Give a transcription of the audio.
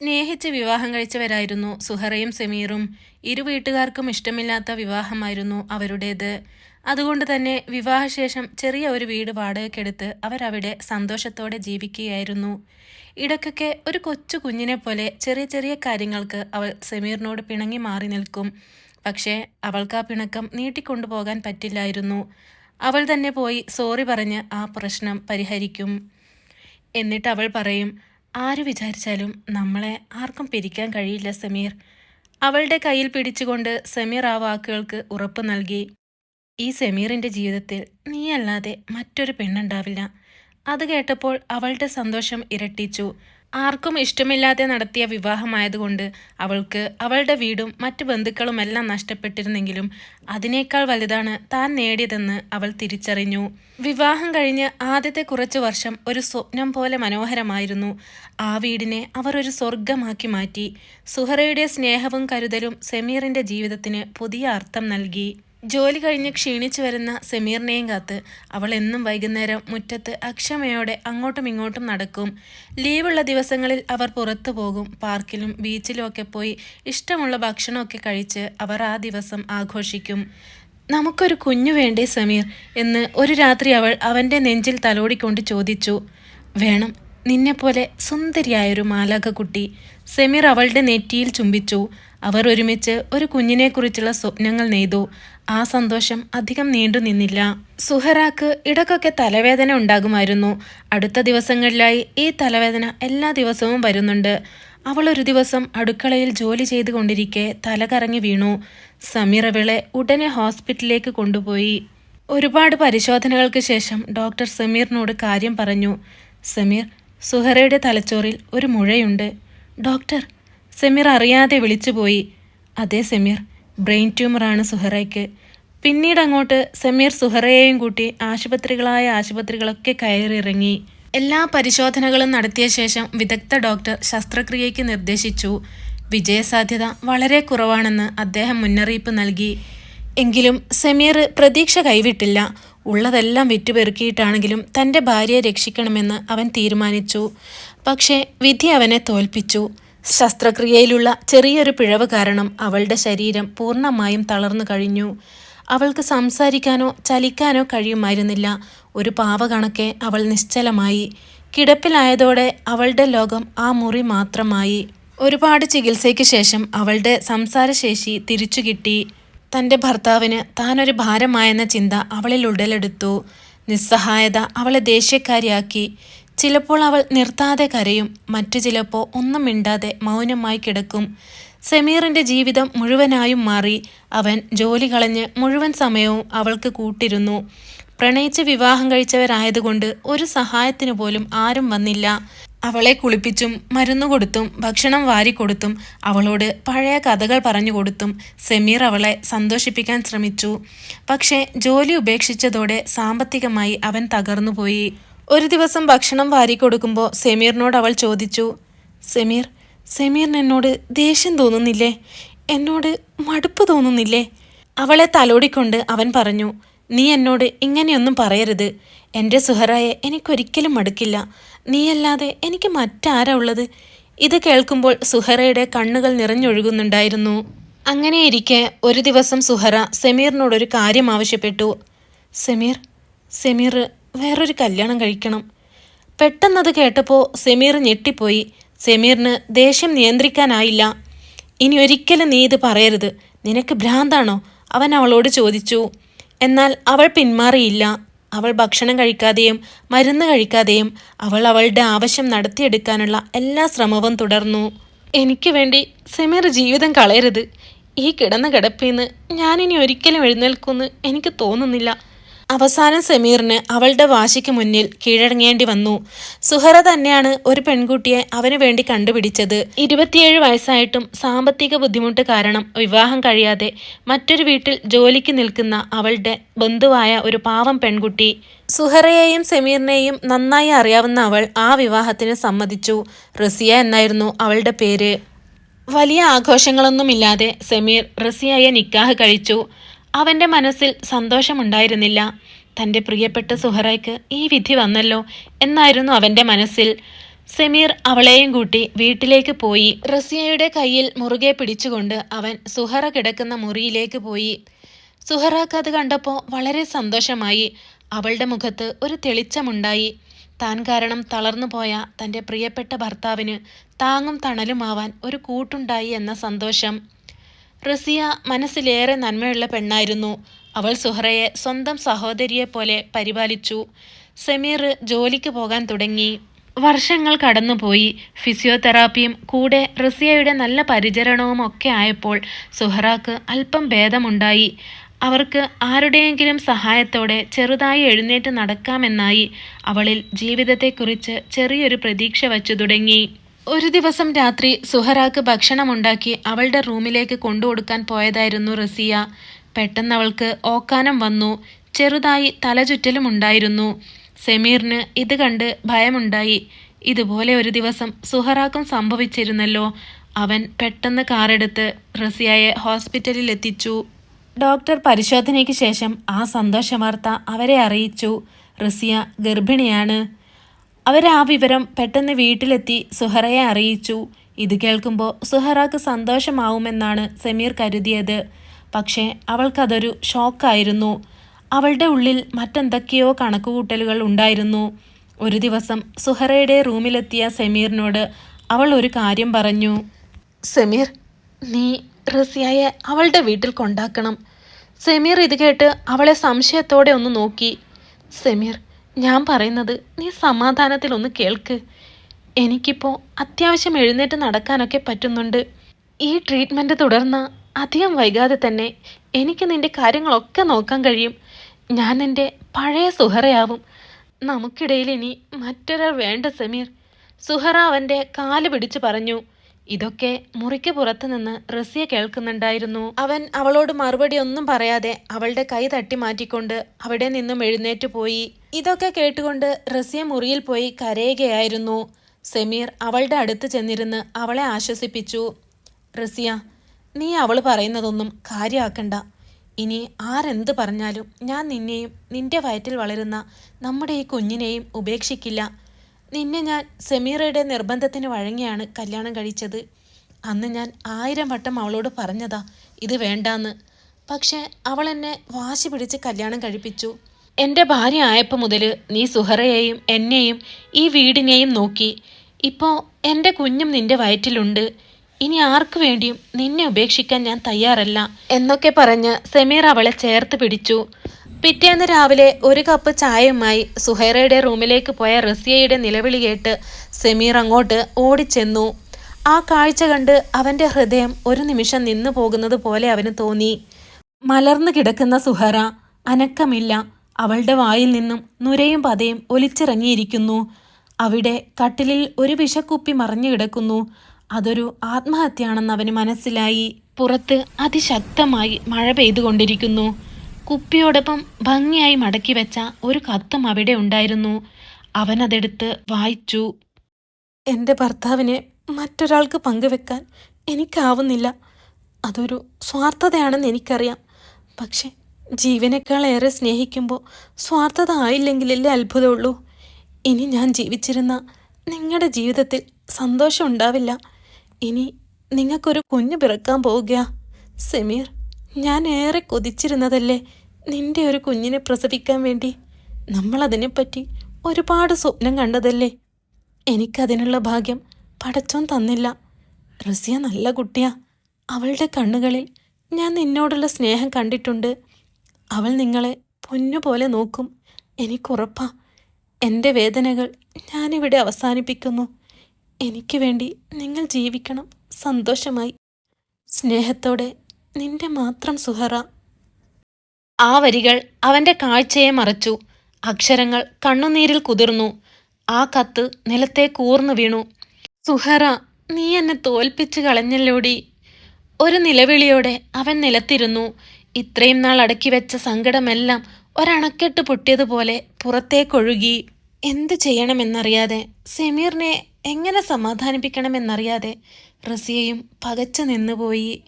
സ്നേഹിച്ച് വിവാഹം കഴിച്ചവരായിരുന്നു സുഹറയും സമീറും. ഇരു വീട്ടുകാർക്കും ഇഷ്ടമില്ലാത്ത വിവാഹമായിരുന്നു അവരുടേത്. അതുകൊണ്ട് തന്നെ വിവാഹശേഷം ചെറിയ ഒരു വീട് വാടകയ്ക്കെടുത്ത് അവരവിടെ സന്തോഷത്തോടെ ജീവിക്കുകയായിരുന്നു. ഇടയ്ക്കൊക്കെ ഒരു കൊച്ചു കുഞ്ഞിനെ പോലെ ചെറിയ ചെറിയ കാര്യങ്ങൾക്ക് അവൾ സമീറിനോട് പിണങ്ങി മാറി നിൽക്കും. പക്ഷേ അവൾക്ക് ആ പിണക്കം നീട്ടിക്കൊണ്ടുപോകാൻ പറ്റില്ലായിരുന്നു. അവൾ തന്നെ പോയി സോറി പറഞ്ഞ് ആ പ്രശ്നം പരിഹരിക്കും. എന്നിട്ട് അവൾ പറയും ആര് വിചാരിച്ചാലും നമ്മളെ ആർക്കും പിരിക്കാൻ കഴിയില്ല സമീർ. അവളുടെ കയ്യിൽ പിടിച്ചുകൊണ്ട് സമീർ ആ വാക്കുകൾക്ക് ഉറപ്പ് നൽകി ഈ സമീറിന്റെ ജീവിതത്തിൽ നീയല്ലാതെ മറ്റൊരു പെണ്ണുണ്ടാവില്ല. അത് കേട്ടപ്പോൾ അവളുടെ സന്തോഷം ഇരട്ടിച്ചു. ആർക്കും ഇഷ്ടമില്ലാതെ നടത്തിയ വിവാഹമായതുകൊണ്ട് അവൾക്ക് അവളുടെ വീടും മറ്റു ബന്ധുക്കളുമെല്ലാം നഷ്ടപ്പെട്ടിരുന്നെങ്കിലും അതിനേക്കാൾ വലുതാണ് താൻ നേടിയതെന്ന് അവൾ തിരിച്ചറിഞ്ഞു. വിവാഹം കഴിഞ്ഞ് ആദ്യത്തെ കുറച്ചു വർഷം ഒരു സ്വപ്നം പോലെ മനോഹരമായിരുന്നു. ആ വീടിനെ അവർ ഒരു സ്വർഗമാക്കി മാറ്റി. സുഹറയുടെ സ്നേഹവും കരുതലും സെമീറിന്റെ ജീവിതത്തിന് പുതിയ അർത്ഥം നൽകി. ജോലി കഴിഞ്ഞ് ക്ഷീണിച്ചു വരുന്ന സമീറിനെയും കാത്ത് അവൾ എന്നും വൈകുന്നേരം മുറ്റത്ത് അക്ഷമയോടെ അങ്ങോട്ടും ഇങ്ങോട്ടും നടക്കും. ലീവുള്ള ദിവസങ്ങളിൽ അവർ പുറത്തു പോകും. പാർക്കിലും ബീച്ചിലും ഒക്കെ പോയി ഇഷ്ടമുള്ള ഭക്ഷണമൊക്കെ കഴിച്ച് അവർ ആ ദിവസം ആഘോഷിക്കും. നമുക്കൊരു കുഞ്ഞു വേണ്ടേ സമീർ? എന്ന് ഒരു രാത്രി അവൾ അവന്റെ നെഞ്ചിൽ തലോടിക്കൊണ്ട് ചോദിച്ചു. വേണം. നിന്നെപ്പോലെ സുന്ദരിയായൊരു മാലാഖക്കുട്ടി സെമീർ അവളുടെ നെറ്റിയിൽ ചുംബിച്ചു. അവർ ഒരുമിച്ച് ഒരു കുഞ്ഞിനെക്കുറിച്ചുള്ള സ്വപ്നങ്ങൾ നെയ്തു. ആ സന്തോഷം അധികം നീണ്ടു നിന്നില്ല. സുഹറാക്ക് ഇടക്കൊക്കെ തലവേദന ഉണ്ടാകുമായിരുന്നു. അടുത്ത ദിവസങ്ങളിലായി ഈ തലവേദന എല്ലാ ദിവസവും വരുന്നുണ്ട്. അവൾ ഒരു ദിവസം അടുക്കളയിൽ ജോലി ചെയ്തുകൊണ്ടിരിക്കെ തല കറങ്ങി വീണു. സമീർ അവളെ ഉടനെ ഹോസ്പിറ്റലിലേക്ക് കൊണ്ടുപോയി. ഒരുപാട് പരിശോധനകൾക്ക് ശേഷം ഡോക്ടർ സമീറിനോട് കാര്യം പറഞ്ഞു. സമീർ സുഹറയുടെ തലച്ചോറിൽ ഒരു മുഴയുണ്ട്. ഡോക്ടർ സെമീർ അറിയാതെ വിളിച്ചുപോയി അതേ സെമീർ ബ്രെയിൻ ട്യൂമറാണ് സുഹറയ്ക്ക്. പിന്നീട് അങ്ങോട്ട് സെമീർ സുഹറയെയും കൂട്ടി ആശുപത്രികളായ ആശുപത്രികളൊക്കെ കയറിയിറങ്ങി എല്ലാ പരിശോധനകളും നടത്തിയ ശേഷം വിദഗ്ധ ഡോക്ടർ ശസ്ത്രക്രിയയ്ക്ക് നിർദ്ദേശിച്ചു. വിജയസാധ്യത വളരെ കുറവാണെന്ന് അദ്ദേഹം മുന്നറിയിപ്പ് നൽകി. എങ്കിലും സെമീർ പ്രതീക്ഷ കൈവിട്ടില്ല. ഉള്ളതെല്ലാം വിറ്റുപെറുക്കിയിട്ടാണെങ്കിലും തന്റെ ഭാര്യയെ രക്ഷിക്കണമെന്ന് അവൻ തീരുമാനിച്ചു. പക്ഷേ വിധി അവനെ തോൽപ്പിച്ചു. ശസ്ത്രക്രിയയിലുള്ള ചെറിയൊരു പിഴവ് കാരണം അവളുടെ ശരീരം പൂർണമായും തളർന്നു കഴിഞ്ഞു. അവൾക്ക് സംസാരിക്കാനോ ചലിക്കാനോ കഴിയുമായിരുന്നില്ല. ഒരു പാവ കണക്കെ അവൾ നിശ്ചലമായി. കിടപ്പിലായതോടെ അവളുടെ ലോകം ആ മുറി മാത്രമായി. ഒരുപാട് ചികിത്സയ്ക്ക് ശേഷം അവളുടെ സംസാരശേഷി തിരിച്ചു കിട്ടി തന്റെ ഭർത്താവിന് താനൊരു ഭാരമായെന്ന ചിന്ത അവളിൽ ഉടലെടുത്തു. നിസ്സഹായത അവളെ ദേഷ്യക്കാരിയാക്കി. ചിലപ്പോൾ അവൾ നിർത്താതെ കരയും മറ്റു ചിലപ്പോൾ ഒന്നും മിണ്ടാതെ മൗനമായി കിടക്കും. സമീറിന്റെ ജീവിതം മുഴുവനായും മാറി. അവൻ ജോലി കളഞ്ഞ് മുഴുവൻ സമയവും അവൾക്ക് കൂട്ടിരുന്നു. പ്രണയിച്ച് വിവാഹം കഴിച്ചവരായതുകൊണ്ട് ഒരു സഹായത്തിനു പോലും ആരും വന്നില്ല. അവളെ കുളിപ്പിച്ചും മരുന്നു കൊടുത്തും ഭക്ഷണം വാരിക്കൊടുത്തും അവളോട് പഴയ കഥകൾ പറഞ്ഞു കൊടുത്തും സെമീർ അവളെ സന്തോഷിപ്പിക്കാൻ ശ്രമിച്ചു. പക്ഷേ ജോലി ഉപേക്ഷിച്ചതോടെ സാമ്പത്തികമായി അവൻ തകർന്നുപോയി ഒരു ദിവസം ഭക്ഷണം വാരിക്കൊടുക്കുമ്പോൾ സെമീറിനോട് അവൾ ചോദിച്ചു സെമീർ സെമീറിന് എന്നോട് ദേഷ്യം തോന്നുന്നില്ലേ? എന്നോട് മടുപ്പ് തോന്നുന്നില്ലേ? അവളെ തലോടിക്കൊണ്ട് അവൻ പറഞ്ഞു നീ എന്നോട് ഇങ്ങനെയൊന്നും പറയരുത്. എന്റെ സുഹറായെ എനിക്കൊരിക്കലും മടുക്കില്ല. നീയല്ലാതെ എനിക്ക് മറ്റാരാ ഉള്ളത്? ഇത് കേൾക്കുമ്പോൾ സുഹറയുടെ കണ്ണുകൾ നിറഞ്ഞൊഴുകുന്നുണ്ടായിരുന്നു. അങ്ങനെയിരിക്കെ ഒരു ദിവസം സുഹറ സെമീറിനോടൊരു കാര്യം ആവശ്യപ്പെട്ടു. സെമീർ സെമീർ വേറൊരു കല്യാണം കഴിക്കണം. പെട്ടെന്നത് കേട്ടപ്പോൾ സെമീർ ഞെട്ടിപ്പോയി. സെമീറിന് ദേഷ്യം നിയന്ത്രിക്കാനായില്ല. ഇനി ഒരിക്കലും നീ ഇത് പറയരുത്. നിനക്ക് ഭ്രാന്താണോ? അവൻ അവളോട് ചോദിച്ചു. എന്നാൽ അവൾ പിന്മാറിയില്ല. അവൾ ഭക്ഷണം കഴിക്കാതെയും മരുന്ന് കഴിക്കാതെയും അവൾ അവളുടെ ആവശ്യം നടത്തിയെടുക്കാനുള്ള എല്ലാ ശ്രമവും തുടർന്നു. എനിക്ക് വേണ്ടി സെമീർ ജീവിതം കളയരുത്. ഈ കിടന്ന കിടപ്പിൽ നിന്ന് ഞാനിനി ഒരിക്കലും എഴുന്നേൽക്കുമെന്ന് എനിക്ക് തോന്നുന്നില്ല. അവസാനം സമീറിന് അവളുടെ വാശിക്ക് മുന്നിൽ കീഴടങ്ങേണ്ടി വന്നു. സുഹറ തന്നെയാണ് ഒരു പെൺകുട്ടിയെ അവന് വേണ്ടി കണ്ടുപിടിച്ചത്. ഇരുപത്തിയേഴ് വയസ്സായിട്ടും സാമ്പത്തിക ബുദ്ധിമുട്ട് കാരണം വിവാഹം കഴിയാതെ മറ്റൊരു വീട്ടിൽ ജോലിക്ക് നിൽക്കുന്ന അവളുടെ ബന്ധുവായ ഒരു പാവം പെൺകുട്ടി. സുഹറയെയും സെമീറിനെയും നന്നായി അറിയാവുന്ന അവൾ ആ വിവാഹത്തിന് സമ്മതിച്ചു. റസിയ എന്നായിരുന്നു അവളുടെ പേര്. വലിയ ആഘോഷങ്ങളൊന്നുമില്ലാതെ സെമീർ റസിയയെ നിക്കാഹ് കഴിച്ചു. അവന്റെ മനസ്സിൽ സന്തോഷമുണ്ടായിരുന്നില്ല. തന്റെ പ്രിയപ്പെട്ട സുഹറയ്ക്ക് ഈ വിധി വന്നല്ലോ എന്നായിരുന്നു അവന്റെ മനസ്സിൽ. സെമീർ അവളെയും കൂട്ടി വീട്ടിലേക്ക് പോയി. റസിയയുടെ കയ്യിൽ മുറുകെ പിടിച്ചുകൊണ്ട് അവൻ സുഹറ കിടക്കുന്ന മുറിയിലേക്ക് പോയി. സുഹറാക്ക് അത് കണ്ടപ്പോൾ വളരെ സന്തോഷമായി. അവളുടെ മുഖത്ത് ഒരു തെളിച്ചമുണ്ടായി. താൻ കാരണം തളർന്നു പോയ തന്റെ പ്രിയപ്പെട്ട ഭർത്താവിന് താങ്ങും തണലുമാവാൻ ഒരു കൂട്ടുണ്ടായി എന്ന സന്തോഷം. റസിയ മനസ്സിലേറെ നന്മയുള്ള പെണ്ണായിരുന്നു. അവൾ സുഹറയെ സ്വന്തം സഹോദരിയെ പോലെ പരിപാലിച്ചു. സെമീർ ജോലിക്ക് പോകാൻ തുടങ്ങി. വർഷങ്ങൾ കടന്നുപോയി. ഫിസിയോതെറാപ്പിയും കൂടെ റസിയയുടെ നല്ല പരിചരണവും ഒക്കെ ആയപ്പോൾ സുഹറാക്ക് അല്പം ഭേദമുണ്ടായി. അവർക്ക് ആരുടെയെങ്കിലും സഹായത്തോടെ ചെറുതായി എഴുന്നേറ്റ് നടക്കാമെന്നായി അവളിൽ ജീവിതത്തെക്കുറിച്ച് ചെറിയൊരു പ്രതീക്ഷ വച്ചു തുടങ്ങി. ഒരു ദിവസം രാത്രി സുഹറാക്ക് ഭക്ഷണമുണ്ടാക്കി അവളുടെ റൂമിലേക്ക് കൊണ്ടുകൊടുക്കാൻ പോയതായിരുന്നു റസിയ. പെട്ടെന്ന് അവൾക്ക് ഓക്കാനം വന്നു. ചെറുതായി തലചുറ്റലും ഉണ്ടായിരുന്നു. സെമീറിന് ഇത് കണ്ട് ഭയമുണ്ടായി. ഇതുപോലെ ഒരു ദിവസം സുഹറാക്കും സംഭവിച്ചിരുന്നല്ലോ. അവൻ പെട്ടെന്ന് കാറെടുത്ത് റസിയയെ ഹോസ്പിറ്റലിൽ എത്തിച്ചു ഡോക്ടർ പരിശോധനയ്ക്ക് ശേഷം ആ സന്തോഷ വാർത്ത അവരെ അറിയിച്ചു. റസിയ ഗർഭിണിയാണ്. അവർ ആ വിവരം പെട്ടെന്ന് വീട്ടിലെത്തി സുഹറയെ അറിയിച്ചു. ഇത് കേൾക്കുമ്പോൾ സുഹറാക്ക് സന്തോഷമാവുമെന്നാണ് സമീർ കരുതിയത്. പക്ഷേ അവൾക്കതൊരു ഷോക്കായിരുന്നു. അവളുടെ ഉള്ളിൽ മറ്റെന്തൊക്കെയോ കണക്കുകൂട്ടലുകൾ ഉണ്ടായിരുന്നു. ഒരു ദിവസം സുഹറയുടെ റൂമിലെത്തിയ സമീറിനോട് അവൾ ഒരു കാര്യം പറഞ്ഞു. സമീർ നീ റസിയയെ അവളുടെ വീട്ടിൽ കൊണ്ടാക്കണം. സമീർ ഇത് കേട്ട് അവളെ സംശയത്തോടെ ഒന്ന് നോക്കി. സമീർ ഞാൻ പറയുന്നത് നീ സമാധാനത്തിൽ ഒന്ന് കേൾക്ക്. എനിക്കിപ്പോൾ അത്യാവശ്യം എഴുന്നേറ്റ് നടക്കാനൊക്കെ പറ്റുന്നുണ്ട്. ഈ ട്രീറ്റ്മെന്റ് തുടർന്ന് അധികം വൈകാതെ തന്നെ എനിക്ക് നിന്റെ കാര്യങ്ങളൊക്കെ നോക്കാൻ കഴിയും. ഞാൻ നിന്റെ പഴയ സുഹറയാവും. നമുക്കിടയിൽ ഇനി മറ്റൊരാൾ വേണ്ട സമീർ. സുഹറ അവന്റെ കാൽ പിടിച്ചു പറഞ്ഞു. ഇതൊക്കെ മുറിക്ക് പുറത്തു നിന്ന് റസിയ കേൾക്കുന്നുണ്ടായിരുന്നു. അവൻ അവളോട് മറുപടി ഒന്നും പറയാതെ അവളുടെ കൈ തട്ടി മാറ്റിക്കൊണ്ട് അവിടെ നിന്നും എഴുന്നേറ്റ് പോയി. ഇതൊക്കെ കേട്ടുകൊണ്ട് റസിയ മുറിയിൽ പോയി കരയുകയായിരുന്നു. സമീർ അവളുടെ അടുത്ത് ചെന്നിരുന്ന് അവളെ ആശ്വസിപ്പിച്ചു. റസിയ നീ അവൾ പറയുന്നതൊന്നും കാര്യമാക്കണ്ട ഇനി ആരെന്ത് പറഞ്ഞാലും ഞാൻ നിന്നെയും നിന്റെ വയറ്റിൽ വളരുന്ന നമ്മുടെ ഈ കുഞ്ഞിനെയും ഉപേക്ഷിക്കില്ല. നിന്നെ ഞാൻ സെമീറയുടെ നിർബന്ധത്തിന് വഴങ്ങിയാണ് കല്യാണം കഴിച്ചത്. അന്ന് ഞാൻ ആയിരം വട്ടം അവളോട് പറഞ്ഞതാ ഇത് വേണ്ടാന്ന്. പക്ഷേ അവൾ എന്നെ വാശി പിടിച്ച് കല്യാണം കഴിപ്പിച്ചു. എന്റെ ഭാര്യ ആയപ്പോൾ മുതൽ നീ സുഹറയെയും എന്നെയും ഈ വീടിനെയും നോക്കി. ഇപ്പോൾ എന്റെ കുഞ്ഞും നിന്റെ വയറ്റിലുണ്ട്. ഇനി ആർക്കു വേണ്ടിയും നിന്നെ ഉപേക്ഷിക്കാൻ ഞാൻ തയ്യാറല്ല എന്നൊക്കെ പറഞ്ഞ് സെമീർ അവളെ ചേർത്ത് പിടിച്ചു. പിറ്റേന്ന് രാവിലെ ഒരു കപ്പ് ചായയുമായി സുഹൈറയുടെ റൂമിലേക്ക് പോയ റസിയയുടെ നിലവിളി കേട്ട് സെമീർ അങ്ങോട്ട് ഓടിച്ചെന്നു. ആ കാഴ്ച കണ്ട് അവന്റെ ഹൃദയം ഒരു നിമിഷം നിന്നു പോകുന്നത് പോലെ അവന് തോന്നി. മലർന്നു കിടക്കുന്ന സുഹറ അനക്കമില്ല. അവളുടെ വായിൽ നിന്നും നുരയും പതയും ഒലിച്ചിറങ്ങിയിരിക്കുന്നു. അവിടെ കട്ടിലിൽ ഒരു വിഷക്കുപ്പി മറിഞ്ഞു കിടക്കുന്നു. അതൊരു ആത്മഹത്യയാണെന്ന് അവന് മനസ്സിലായി. പുറത്ത് അതിശക്തമായി മഴ പെയ്തുകൊണ്ടിരിക്കുന്നു. കുപ്പിയോടൊപ്പം ഭംഗിയായി മടക്കി വെച്ച ഒരു കത്തും അവിടെ ഉണ്ടായിരുന്നു. അവനതെടുത്ത് വായിച്ചു. എന്റെ ഭർത്താവിനെ മറ്റൊരാൾക്ക് പങ്കുവെക്കാൻ എനിക്കാവുന്നില്ല. അതൊരു സ്വാർത്ഥതയാണെന്ന് എനിക്കറിയാം. പക്ഷെ ജീവനേക്കാൾ ഏറെ സ്നേഹിക്കുമ്പോൾ സ്വാർത്ഥത ആയില്ലെങ്കിലല്ലേ അത്ഭുതമുള്ളൂ. ഇനി ഞാൻ ജീവിച്ചിരുന്ന നിങ്ങളുടെ ജീവിതത്തിൽ സന്തോഷം ഉണ്ടാവില്ല. ഇനി നിങ്ങൾക്കൊരു കുഞ്ഞു പിറക്കാൻ പോവുക സെമീർ ഞാൻ ഏറെ കൊതിച്ചിരുന്നതല്ലേ നിന്റെ ഒരു കുഞ്ഞിനെ പ്രസവിക്കാൻ വേണ്ടി? നമ്മളതിനെപ്പറ്റി ഒരുപാട് സ്വപ്നം കണ്ടതല്ലേ? എനിക്കതിനുള്ള ഭാഗ്യം പടച്ചോൻ തന്നില്ല. റസിയ നല്ല കുട്ടിയാ. അവളുടെ കണ്ണുകളിൽ ഞാൻ നിന്നോടുള്ള സ്നേഹം കണ്ടിട്ടുണ്ട്. അവൾ നിങ്ങളെ പൊന്നുപോലെ നോക്കും. എനിക്കുറപ്പാ. എന്റെ വേദനകൾ ഞാനിവിടെ അവസാനിപ്പിക്കുന്നു. എനിക്ക് വേണ്ടി നിങ്ങൾ ജീവിക്കണം. സന്തോഷമായി. സ്നേഹത്തോടെ നിന്റെ മാത്രം സുഹറ. ആ വരികൾ അവന്റെ കാഴ്ചയെ മറച്ചു. അക്ഷരങ്ങൾ കണ്ണുനീരിൽ കുതിർന്നു. ആ കത്ത് നിലത്തെ കൂർന്നു വീണു. സുഹറ നീ എന്നെ തോൽപ്പിച്ചു കളഞ്ഞല്ലോടി. ഒരു നിലവിളിയോടെ അവൻ നിലത്തിരുന്നു. ഇത്രയും നാൾ അടക്കി വെച്ച സങ്കടമെല്ലാം ഒരണക്കെട്ട് പൊട്ടിയതുപോലെ പുറത്തേക്കൊഴുകി. എന്ത് ചെയ്യണമെന്നറിയാതെ സെമീറിനെ എങ്ങനെ സമാധാനിപ്പിക്കണമെന്നറിയാതെ റസിയയും പകച്ചു നിന്നുപോയി.